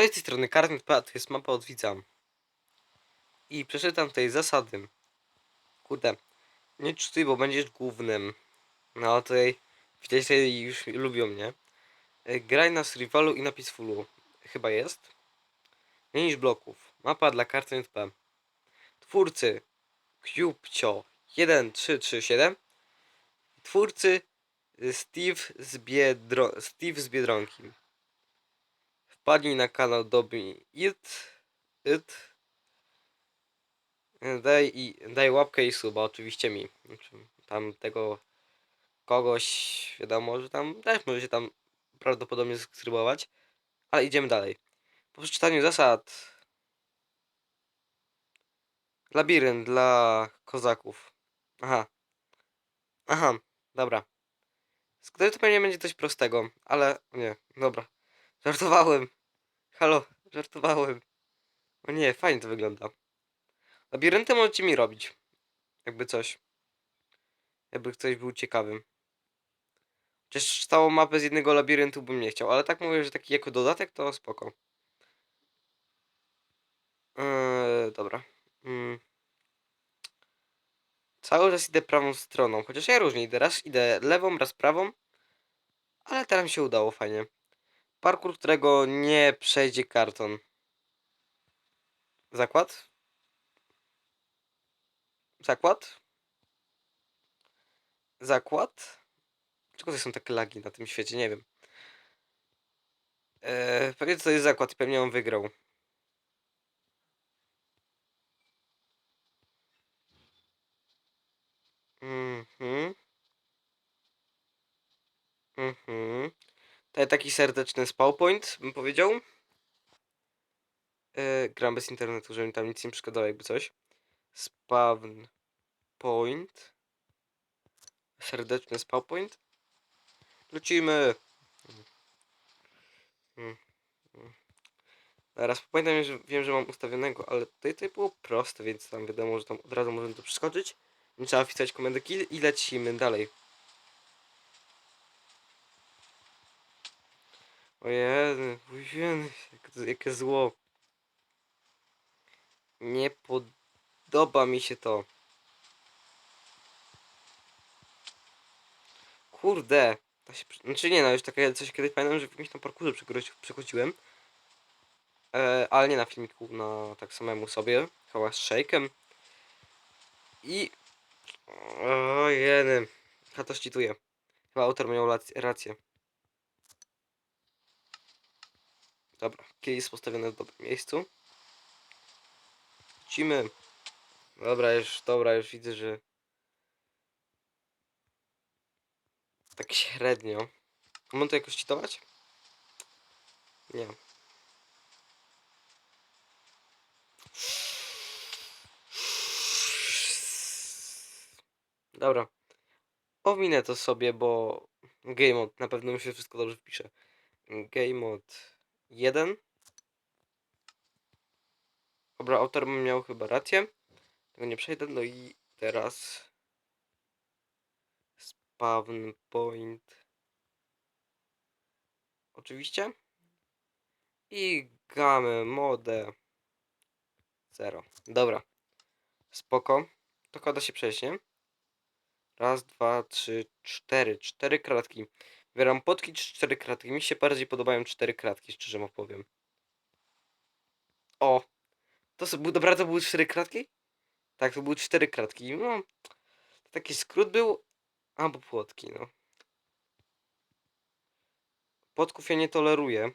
Cześć, z tej strony Karnet to jest mapa od widza. I przeczytam tutaj zasady. Kurde, nie czytuj, bo będziesz głównym. No tutaj widać, że już lubią mnie. E, Graj na survivalu i na peacefulu. Chyba jest. Mniej niż bloków. Mapa dla Karnet P. Twórcy Cubcio 1337 Twórcy Steve z, Biedro Steve z Biedronki. Wpadnij na kanał Dobry It. It. Daj, i, daj łapkę i suba, oczywiście mi. Znaczy, Tam tego kogoś, wiadomo, że tam też może się tam prawdopodobnie skrybować. Ale idziemy dalej. Po przeczytaniu zasad. Labirynt dla kozaków. Aha. Aha, dobra. Skoro to pewnie będzie coś prostego, ale nie, dobra. Żartowałem. Halo, żartowałem. O nie, fajnie to wygląda. Labirynty możecie mi robić. Jakby coś. Jakby ktoś był ciekawym. Chociaż całą mapę z jednego labiryntu bym nie chciał, ale tak mówię, że taki jako dodatek to spoko. Eee, dobra. Mm. Cały czas idę prawą stroną, chociaż ja różnie idę. Raz idę lewą, raz prawą. Ale teraz mi się udało fajnie. Parkour, którego nie przejdzie karton. Zakład? Zakład? Zakład? Czego to są takie lagi na tym świecie? Nie wiem. Eee, pewnie to jest zakład i pewnie on wygrał. Mhm. Mhm. To taki serdeczny spawpoint, bym powiedział. E, gram bez internetu, żeby mi tam nic nie przeszkadzało, jakby coś. Spawn point. Serdeczny spawpoint. Lecimy. Mm, mm. Teraz pamiętam, że wiem, że mam ustawionego, ale tutaj, tutaj było proste, więc tam wiadomo, że tam od razu możemy to przeskoczyć. Nie trzeba wpisać komendę kill i lecimy dalej. Ojej, ojej, jakie, zło. Nie podoba mi się to. Kurde. Się, znaczy nie no, już takie coś kiedyś pamiętam, że w jakimś tam parkurze przechodziłem. E, ale nie na filmiku, na tak samemu sobie. Chyba z shake'em. I... Ojej. Ja to szczytuję. Chyba autor miał rację. Dobra, kill jest postawiony w dobrym miejscu. Lecimy. Dobra, już, dobra, już widzę, że... Tak średnio. Mam to jakoś czytować? Nie. Dobra. Ominę to sobie, bo game mode na pewno mi się wszystko dobrze wpisze. Game mode 1. Dobra, autor miał chyba rację. Tego nie przejdę. No i teraz spawn point. Oczywiście. I game mode 0. Dobra. Spoko. To kłada się przejść, nie? Raz, dwa, trzy, cztery. Cztery kratki. Wybieram potki czy cztery kratki. Mi się bardziej podobają cztery kratki, szczerze wam powiem. O! To był, dobra, to były cztery kratki? Tak, to były cztery kratki. No, taki skrót był. Albo płotki, no. Płotków ja nie toleruję.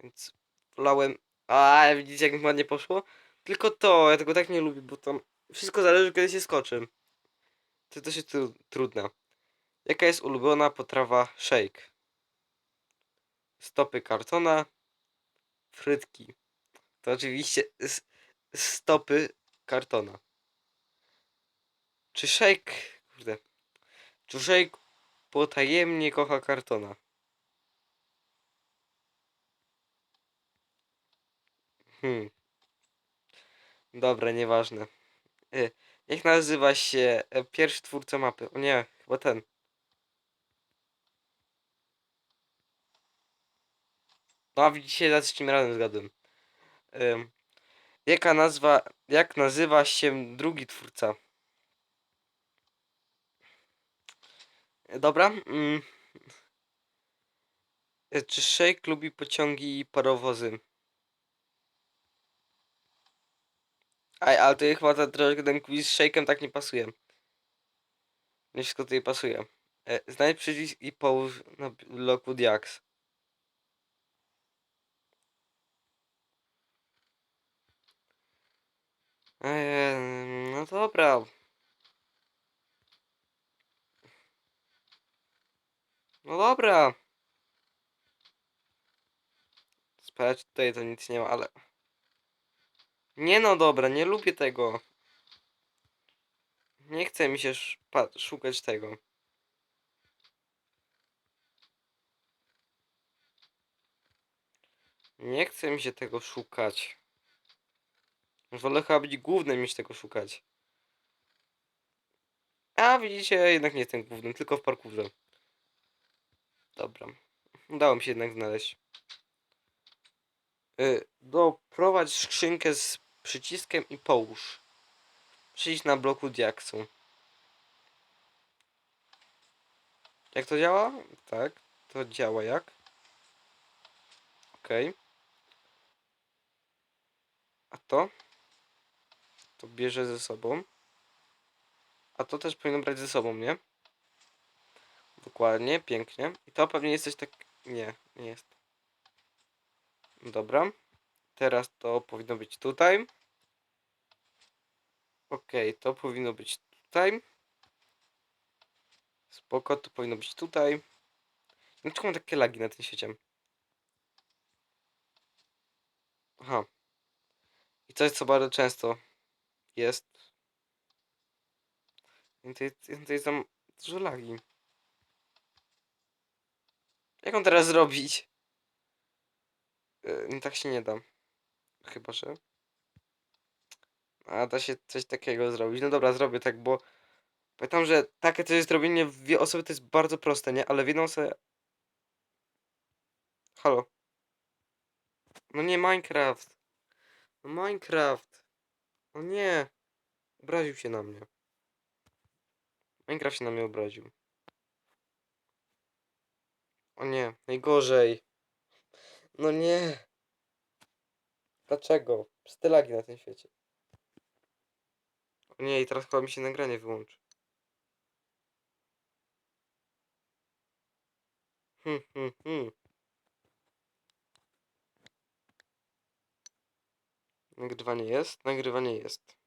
Więc wolałem... A, widzicie jak mi ładnie poszło? Tylko to, ja tego tak nie lubię, bo tam wszystko zależy kiedy się skoczy. To też jest tru trudne. Jaka jest ulubiona potrawa shake? Stopy kartona, frytki. To oczywiście stopy kartona. Czy shake... Kurde. Czy shake potajemnie kocha kartona? Hmm. Dobra, nieważne. E, Jak nazywa się e, pierwszy twórca mapy? O nie, chyba ten. No a widzicie, za trzecim razem zgadłem. Ym, jaka nazwa, jak nazywa się drugi twórca? Dobra. Mm. E, Czy Shake lubi pociągi i parowozy? Aj, ale to chyba ta, troszkę ten quiz z Shake'em tak nie pasuje. Nie wszystko tutaj pasuje. E, znajdź przycisk i połóż na bloku Diax. Eee, no dobra. No dobra. Sprawdź tutaj to nic nie ma, ale... Nie no dobra, nie lubię tego. Nie chce mi się szukać tego. Nie chce mi się tego szukać. Wolę chyba być głównym niż tego szukać. A widzicie, jednak nie jestem głównym, tylko w parkurze. Dobra. Udało mi się jednak znaleźć. Y, doprowadź skrzynkę z przyciskiem i połóż. Przyjdź na bloku diaksu. Jak to działa? Tak, to działa jak? Okej. A to? To bierze ze sobą. A to też powinno brać ze sobą, nie? Dokładnie, pięknie. I to pewnie jest coś tak... Nie, nie jest. Dobra. Teraz to powinno być tutaj. Okej, to powinno być tutaj. Spoko, to powinno być tutaj. Dlaczego mam takie lagi na tym świecie? Aha. I coś, co bardzo często jest. To jest tam dużo lagi. Jak on teraz zrobić? Yy, tak się nie da. Chyba, że... A da się coś takiego zrobić. No dobra, zrobię tak, bo... Pamiętam, że takie coś zrobienie w dwie osoby to jest bardzo proste, nie? Ale w jedną osobę... Halo? No nie Minecraft. No Minecraft. No nie. Obraził się na mnie. Minecraft się na mnie obraził. O nie, najgorzej. No nie. Dlaczego? Przez te lagi na tym świecie. O nie, i teraz chyba mi się nagranie wyłączy. Hmm, hmm, hmm. Nagrywanie jest? Nagrywanie jest.